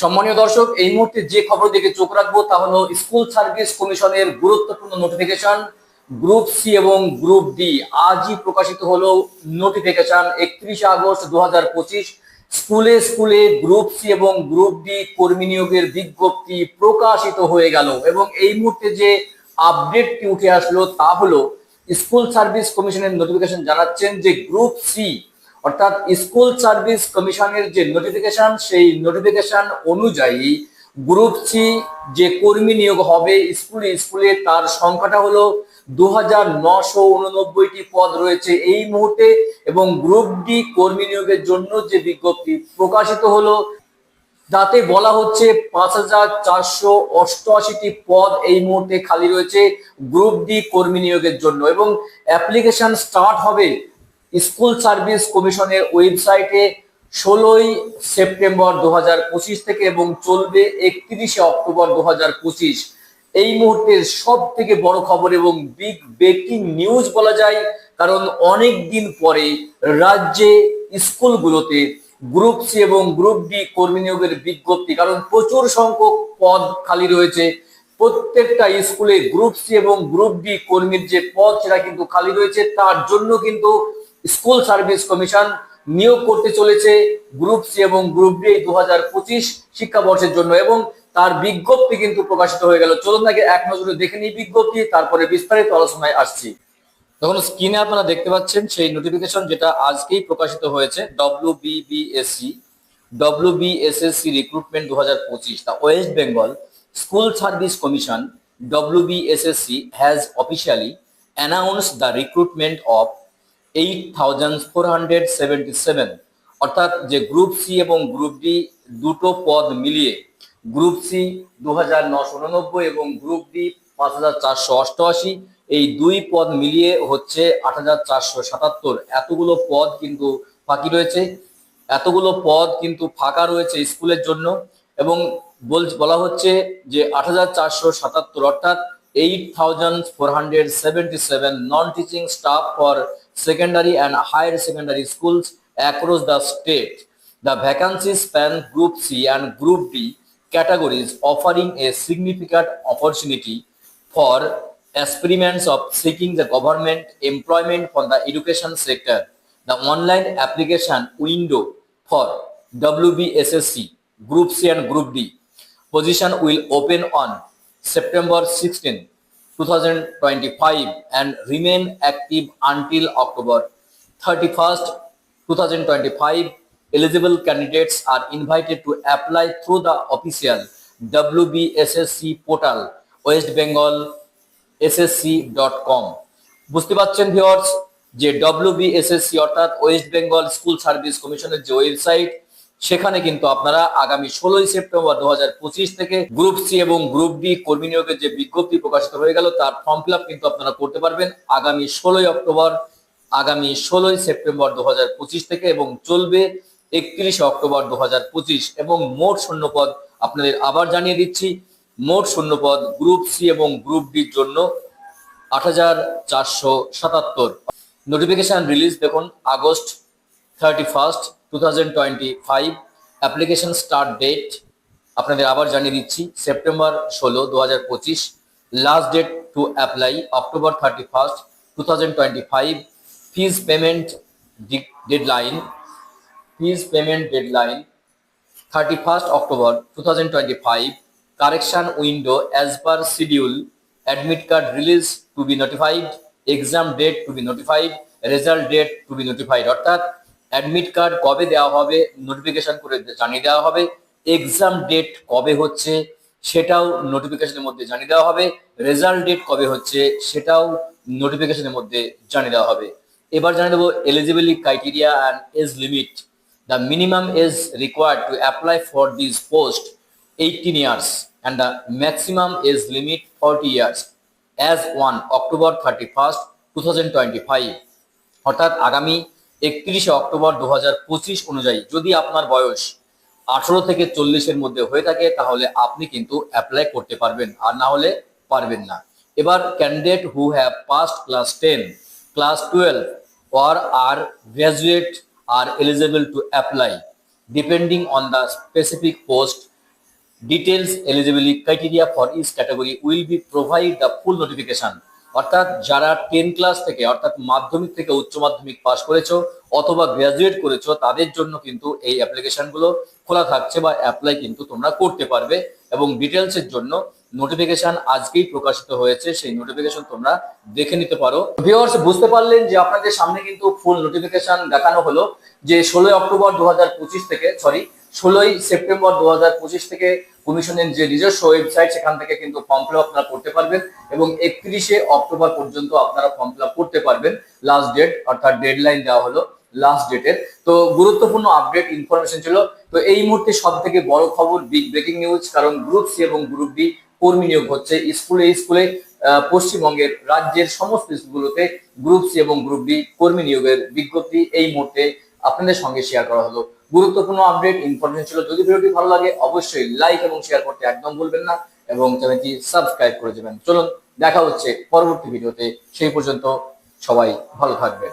সম্মানীয় দর্শক, এই মুহূর্তে যে খবর দিকে চোখ রাখব তা হলো স্কুল সার্ভিস কমিশনের গুরুত্বপূর্ণ নোটিফিকেশন গ্রুপ সি এবং গ্রুপ ডি আজই প্রকাশিত হলো নোটিফিকেশন একত্রিশে আগস্ট দু হাজার পঁচিশ। স্কুলে স্কুলে গ্রুপ সি এবং গ্রুপ ডি কর্মী নিয়োগের বিজ্ঞপ্তি প্রকাশিত হয়ে গেল এবং এই মুহূর্তে যে আপডেটটি উঠে আসলো তা হলো স্কুল সার্ভিস কমিশনের নোটিফিকেশন জানাচ্ছেন যে গ্রুপ সি অর্থাৎ স্কুল সার্ভিস কমিশনের যে নোটিফিকেশন সেই নোটিফিকেশন অনুযায়ী গ্রুপ সি যে কর্মী নিয়োগ হবে স্কুলে স্কুলে তার সংখ্যাটা হলো দু হাজার নশো উননব্বইটি পদ রয়েছে এই মুহূর্তে এবং গ্রুপ ডি কর্মী নিয়োগের জন্য যে বিজ্ঞপ্তি প্রকাশিত হলো, তাতে বলা হচ্ছে পাঁচ হাজার চারশো অষ্টআশিটি পদ এই মুহূর্তে খালি রয়েছে গ্রুপ ডি কর্মী নিয়োগের জন্য এবং অ্যাপ্লিকেশন স্টার্ট হবে স্কুল সার্ভিস কমিশনের ওয়েবসাইটে ষোলোই সেপ্টেম্বর দু হাজার পঁচিশ থেকে এবং চলবে একত্রিশে অক্টোবর দু হাজার পঁচিশ। এই মুহূর্তের সব থেকে বড় খবর এবং বিগ ব্রেকিং নিউজ বলা যায়, কারণ অনেক দিন পরে রাজ্যে স্কুলগুলোতে গ্রুপ সি এবং গ্রুপ ডি কর্মী নিয়োগের বিজ্ঞপ্তি, কারণ প্রচুর সংখ্যক পদ খালি রয়েছে। প্রত্যেকটা স্কুলে গ্রুপ সি এবং গ্রুপ ডি কর্মীর যে পদ, সেটা কিন্তু খালি রয়েছে। তার জন্য কিন্তু স্কুল সার্ভিস কমিশন নিয়োগ করতে চলেছে গ্রুপ সি এবং গ্রুপ ডি দু হাজার পঁচিশ শিক্ষাবর্ষের জন্য এবং তার বিজ্ঞপ্তি কিন্তু প্রকাশিত হয়ে গেল। চলুন আগে এক নজরে দেখে নিই বিজ্ঞপ্তি, তারপরে বিস্তারিত আলোচনায় আসছি। তখন স্ক্রিনে আপনারা দেখতে পাচ্ছেন সেই নোটিফিকেশন যেটা আজকেই প্রকাশিত হয়েছে W BBSC W BSSC recruitment দু হাজার পঁচিশ। The West Bengal school service commission W BSSC has officially announced the recruitment of eight thousand four hundred seventy seven অর্থাৎ যে গ্রুপ সি এবং গ্রুপ ডি দুটো পদ মিলিয়ে গ্রুপ সি দু হাজার এবং গ্রুপ ডি পাঁচ হাজার চারশো অষ্টআশি। এই দুই পদ মিলিয়ে হচ্ছে আট হাজার চারশো সাতাত্তর। এতগুলো পদ কিন্তু বাকি রয়েছে। এতগুলো পদ কিন্তু ফাঁকা রয়েছে স্কুলের জন্য এবং বলা হচ্ছে যে আট হাজার চারশো সাতাত্তর অর্থাৎ eight thousand four hundred seventy seven non teaching staff for secondary and higher secondary schools across the state. The vacancies span Group C and Group D categories, offering a significant opportunity for aspirants of seeking the government employment for the education sector. The online application window for WBSSC Group C and Group D position will open on September 16, 2025 and remain active until October 31st, 2025. Eligible candidates are invited to apply through the official WBSSC portal West Bengal ssc.com বুঝতে পারছেন viewers যে WBSSC অর্থাৎ West Bengal school service কমিশনের যে website সেখানে কিন্তু আপনারা আগামী ষোলোই সেপ্টেম্বর দু হাজার পঁচিশ থেকে গ্রুপ সি এবং গ্রুপ ডি কর্মী নিয়োগের যে বিজ্ঞপ্তি প্রকাশিত হয়ে গেল, তার ফর্ম ফিল কিন্তু আপনারা করতে পারবেন আগামী ষোলোই অক্টোবর, আগামী ষোলোই সেপ্টেম্বর দু হাজার পঁচিশ থেকে এবং চলবে একত্রিশে অক্টোবর দু হাজার পঁচিশ। এবং মোট শূন্যপদ আপনাদের আবার জানিয়ে দিচ্ছি, মোট শূন্যপদ গ্রুপ সি এবং গ্রুপ ডির জন্য আট হাজার চারশো সাতাত্তর। নোটিফিকেশন রিলিজ দেখুন August thirty first two thousand twenty five application start date আপনাদের আবার জানিয়ে দিচ্ছি সেপ্টেম্বর ষোলো দু হাজার পঁচিশ last date to apply October thirty first two thousand twenty five fees payment deadline fees payment deadline thirty first October two thousand twenty five correction window as per schedule admit card release to be notified exam date to be notified result date to be notified অর্থাৎ admit card কবে দেওয়া হবে notification করে জানিয়ে দেওয়া হবে exam date কবে হচ্ছে সেটাও নোটিফিকেশনের মধ্যে জানিয়ে দেওয়া হবে রেজাল্ট ডেট কবে হচ্ছে সেটাও নোটিফিকেশনের মধ্যে জানিয়ে দেওয়া হবে। এবার জানিয়ে দেবো eligibility criteria and age limit the minimum age required to apply for this post eighteen years and the maximum age limit forty years as one October thirty first two thousand twenty five অর্থাৎ আগামী একত্রিশে October দু অনুযায়ী যদি আপনার বয়স আঠারো থেকে চল্লিশের মধ্যে হয়ে থাকে, তাহলে আপনি কিন্তু অ্যাপ্লাই করতে পারবেন, আর না হলে পারবেন না। এবার candidate who have passed class ten class twelve or R graduate are eligible to apply depending on the specific post details eligibility criteria for each category will be provide the full notification অর্থাৎ যারা ten class থেকে, অর্থাৎ মাধ্যমিক থেকে উচ্চ মাধ্যমিক পাশ করেছ অথবা গ্রাজুয়েট করেছ, তাদের জন্য কিন্তু এই অ্যাপ্লিকেশনগুলো খোলা থাকছে বা অ্যাপ্লাই কিন্তু তোমরা করতে পারবে এবং ডিটেলস এর জন্য নোটিফিকেশন আজকেই প্রকাশিত হয়েছে, সেই নোটিফিকেশন তোমরা দেখে নিতে পারো। ভিউয়ার্স বুঝতে পারলেন যে আপনাদের সামনে কিন্তু ফুল নোটিফিকেশন দেখানো হলো যে ষোলোই অক্টোবর দু হাজার পঁচিশ থেকে সরি ষোলোই সেপ্টেম্বর দু হাজার পঁচিশ থেকে কমিশনের যে নিজস্ব ওয়েবসাইট সেখান থেকে কিন্তু ফর্ম ফিল আপনারা করতে পারবেন এবং একত্রিশে অক্টোবর পর্যন্ত আপনারা ফর্ম ফিল করতে পারবেন। লাস্ট ডেট অর্থাৎ ডেডলাইন দেওয়া হলো লাস্ট ডেটের তো গুরুত্বপূর্ণ আপডেট ইনফরমেশন ছিল। তো এই মুহূর্তে সব থেকে বড় খবর বিগ ব্রেকিং নিউজ কারণ গ্রুপ সি এবং গ্রুপ ডি কর্মী নিয়োগ হচ্ছে স্কুলে স্কুলে পশ্চিমবঙ্গের রাজ্যের সমস্ত স্কুলগুলোতে গ্রুপ সি এবং গ্রুপ ডি কর্মী নিয়োগের বিজ্ঞপ্তি এই মুহূর্তে আপনাদের সঙ্গে শেয়ার করা হলো। গুরুত্বপূর্ণ আপডেট ইনফরমেশন ছিল। যদি ভিডিওটি ভালো লাগে, অবশ্যই লাইক এবং শেয়ার করতে একদম ভুলবেন না এবং চ্যানেলটি সাবস্ক্রাইব করে দেবেন। চলুন, দেখা হচ্ছে পরবর্তী ভিডিওতে। সেই পর্যন্ত সবাই ভালো থাকবেন।